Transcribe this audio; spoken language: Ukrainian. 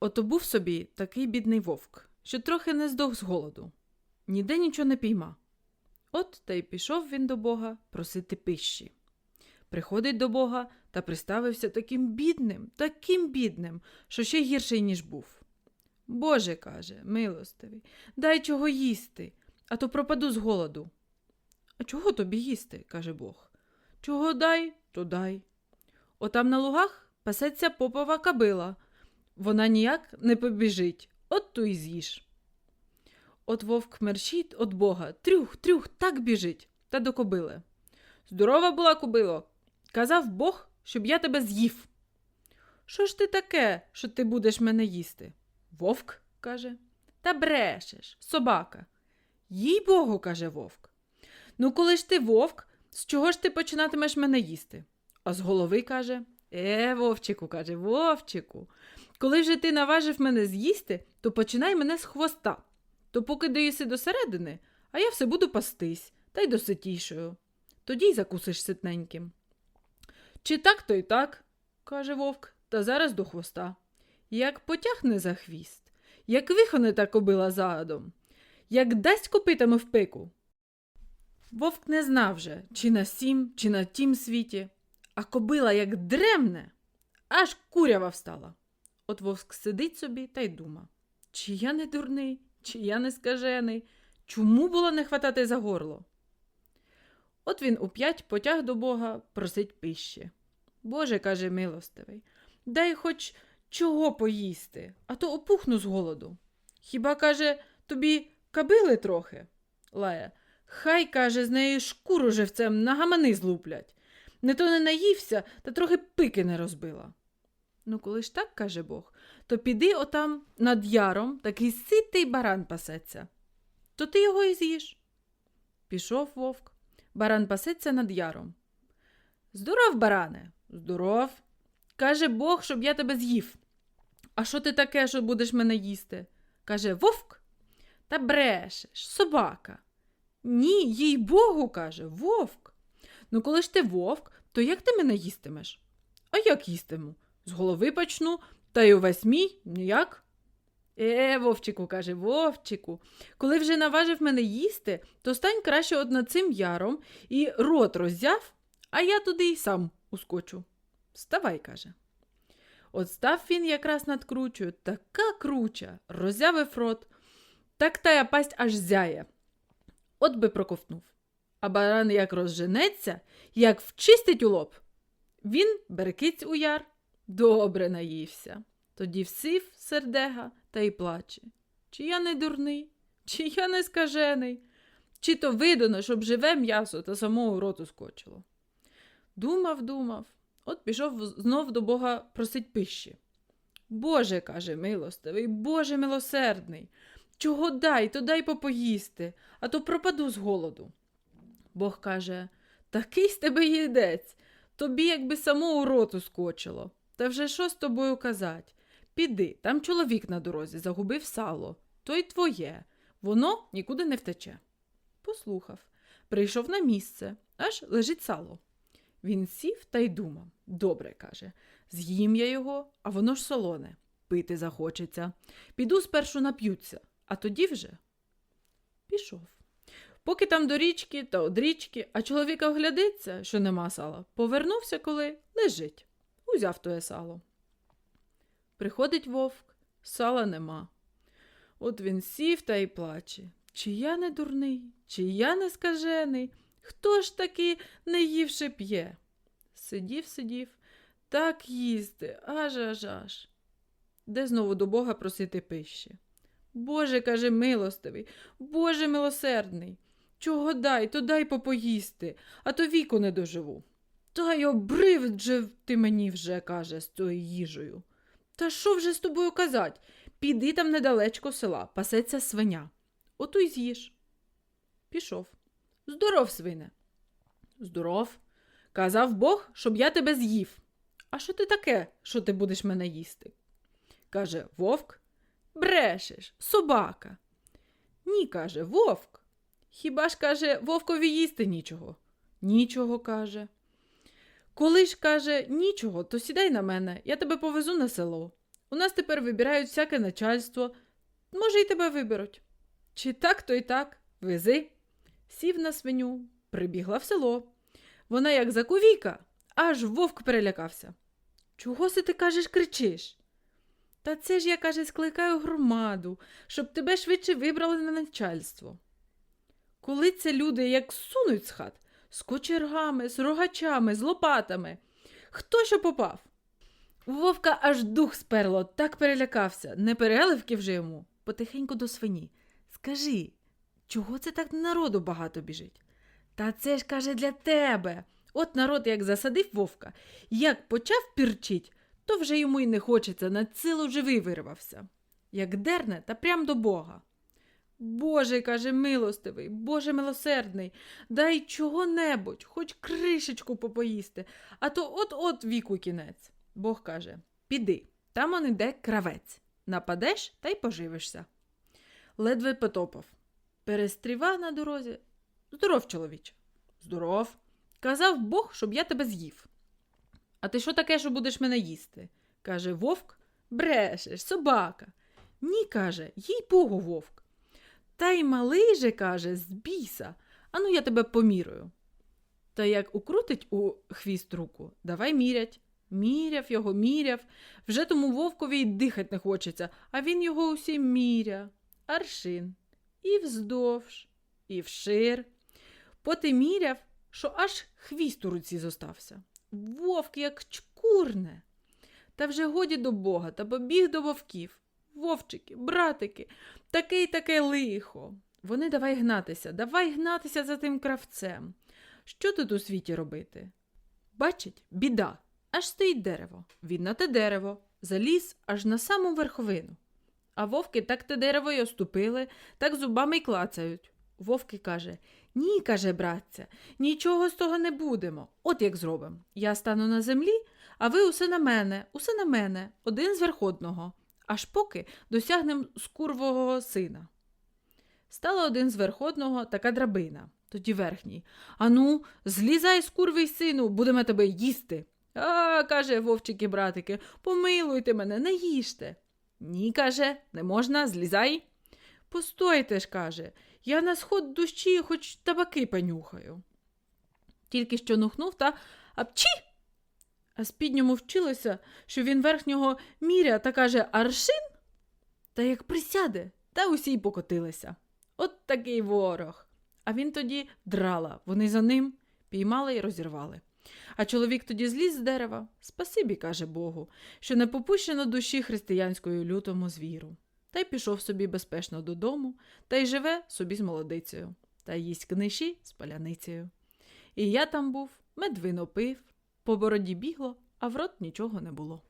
Ото був собі такий бідний вовк, що трохи не здох з голоду, ніде нічого не пійма. От та й пішов він до Бога просити пищі. Приходить до Бога та приставився таким бідним, таким бідним, що ще гірший, ніж був. Боже, каже, милостивий, дай чого їсти, а то пропаду з голоду. А чого тобі їсти? каже Бог. Чого дай, то дай. Отам на лугах пасеться попова кабила. Вона ніяк не побіжить, от ту й з'їж. От вовк мерщить от Бога, трюх, трюх, так біжить, та до кобили. Здорова була кобило. Казав Бог, щоб я тебе з'їв. Що ж ти таке, що ти будеш мене їсти? Вовк, каже. Та брешеш, собака. Їй Богу, каже вовк. Ну, коли ж ти вовк, з чого ж ти починатимеш мене їсти? А з голови каже: Е, вовчику, каже, вовчику. Коли вже ти наважив мене з'їсти, то починай мене з хвоста. То поки доїси до середини, а я все буду пастись, та й доситішою. Тоді й закусиш ситненьким. Чи так, то й так, каже вовк, та зараз до хвоста. Як потягне за хвіст, як вихоне та кобила задом, як дасть копитами в пику. Вовк не знав же, чи на сім, чи на тім світі, а кобила як дремне, аж курява встала. От вовк сидить собі та й дума, чи я не дурний, чи я не скажений, чому було не хватати за горло? От він уп'ять потяг до Бога, просить пищі. Боже, каже милостивий, дай хоч чого поїсти, а то опухну з голоду. Хіба, каже, тобі кабили трохи? Лає, хай, каже, з неї шкуру живцем на гамани злуплять. Не то не наївся, та трохи пики не розбила. Ну, коли ж так, каже Бог, то піди отам над яром такий ситий баран пасеться. То ти його і з'їш. Пішов вовк. Баран пасеться над яром. Здоров, баране, здоров. Каже Бог, щоб я тебе з'їв. А що ти таке, що будеш мене їсти? Каже вовк. Та брешеш, собака. Ні, їй Богу, каже, вовк. Ну, коли ж ти вовк, то як ти мене їстимеш? А як їстиму? З голови почну, та й увесь мій ніяк. Е, вовчику, каже, вовчику, коли вже наважив мене їсти, то стань краще над цим яром і рот роззяв, а я туди й сам ускочу. Вставай, каже. От став він якраз над кручею, така круча, роззявив рот, так тая пасть аж зяє. От би проковтнув. А баран як розженеться, як вчистить у лоб. Він берекиць у яр, добре наївся. Тоді всів сердега та й плаче. Чи я не дурний, чи я не скажений, чи то видано, щоб живе м'ясо та самого роту скочило. Думав, думав, от пішов знов до Бога просить пищі. Боже, каже, милостивий, Боже милосердний, чого дай, то дай попоїсти, а то пропаду з голоду. Бог каже такий з тебе їдець, тобі якби самого роту скочило. Та вже що з тобою казать? Піди, там чоловік на дорозі загубив сало, то й твоє, воно нікуди не втече. Послухав, прийшов на місце, аж лежить сало. Він сів та й думав. Добре, каже, з'їм я його, а воно ж солоне. Пити захочеться. Піду спершу нап'ються, а тоді вже пішов. Поки там до річки та од річки, а чоловіка оглядиться, що нема сала, повернувся, коли лежить. Узяв тоє сало. Приходить вовк, сала нема. От він сів та й плаче. Чи я не дурний, чи я не скажений? Хто ж таки не ївши п'є? Сидів, сидів, так їсти, аж аж аж. Де знову до Бога просити пищі? Боже, каже, милостивий, Боже милосердний. Чого дай, то дай попоїсти, а то віку не доживу. Та й обрив же ти мені вже, каже, з тою їжею. Та що вже з тобою казать? Піди там недалечко села, пасеться свиня. Ото й з'їж. Пішов. Здоров, свине. Здоров. Казав Бог, щоб я тебе з'їв. А що ти таке, що ти будеш мене їсти? Каже вовк. Брешеш, собака. Ні, каже, вовк. Хіба ж, каже, вовкові їсти нічого? Нічого, каже. Коли ж, каже, нічого, то сідай на мене, я тебе повезу на село. У нас тепер вибирають всяке начальство. Може, і тебе виберуть. Чи так, то й так, вези. Сів на свиню, прибігла в село. Вона як закувіка, аж вовк перелякався. Чого си ти кажеш, кричиш? Та це ж я, каже, скликаю громаду, щоб тебе швидше вибрали на начальство. Коли це люди як сунуть з хат, з кочергами, з рогачами, з лопатами. Хто що попав? У Вовка аж дух сперло, так перелякався, не переливки вже йому, потихеньку до свині. Скажи, чого це так народу багато біжить? Та це ж каже для тебе. От народ як засадив вовка, як почав пірчить, то вже йому й не хочеться, на цілу живий вирвався. Як дерне, та прям до Бога. Боже, каже, милостивий, Боже милосердний, дай чого-небудь, хоч кришечку попоїсти, а то от-от віку кінець. Бог каже: Піди, там он іде кравець. Нападеш та й поживишся. Ледве потопав. Перестрівав на дорозі. Здоров, чоловіче. Здоров. Казав Бог, щоб я тебе з'їв. А ти що таке, що будеш мене їсти? каже вовк. Брешеш, собака. Ні, каже, їй богу вовк. Та й малий же, каже, з біса. Ану, я тебе помірую. Та як укрутить у хвіст руку, давай мірять. Міряв його, міряв. Вже тому вовкові й дихать не хочеться, а він його усім міря. Аршин. І вздовж, і вшир. Поти міряв, що аж хвіст у руці зостався. Вовк як чкурне. Та вже годі до Бога та побіг до вовків. Вовчики, братики, таке й таке лихо. Вони давай гнатися, давай гнатися за тим кравцем. Що тут у світі робити? Бачить, біда, аж стоїть дерево. Він на те дерево, заліз аж на саму верховину. А вовки так те дерево й оступили, так зубами й клацають. Вовки каже Ні, каже братця, нічого з того не будемо. От як зробимо. Я стану на землі, а ви усе на мене, усе на мене, один з верховного, аж поки досягнем скурвого сина. Стала один з верховного така драбина, тоді верхній. Ану, злізай з курви сину, будемо тебе їсти. А, каже вовчики братики, помилуйте мене, не їжте. Ні, каже, не можна, злізай. Постойте ж, каже, я на сход дощі хоч табаки понюхаю. Тільки що нухнув та апчі. А спідньому вчилося, що він верхнього міря та каже аршин. Та як присяде, та усі й покотилися. От такий ворог. А він тоді драла, вони за ним піймали й розірвали. А чоловік тоді зліз з дерева, спасибі, каже Богу, що не попущено душі християнською лютому звіру. Та й пішов собі безпечно додому, та й живе собі з молодицею, та їсть книжі з паляницею. І я там був, медвино пив, по бороді бігло, а в рот нічого не було.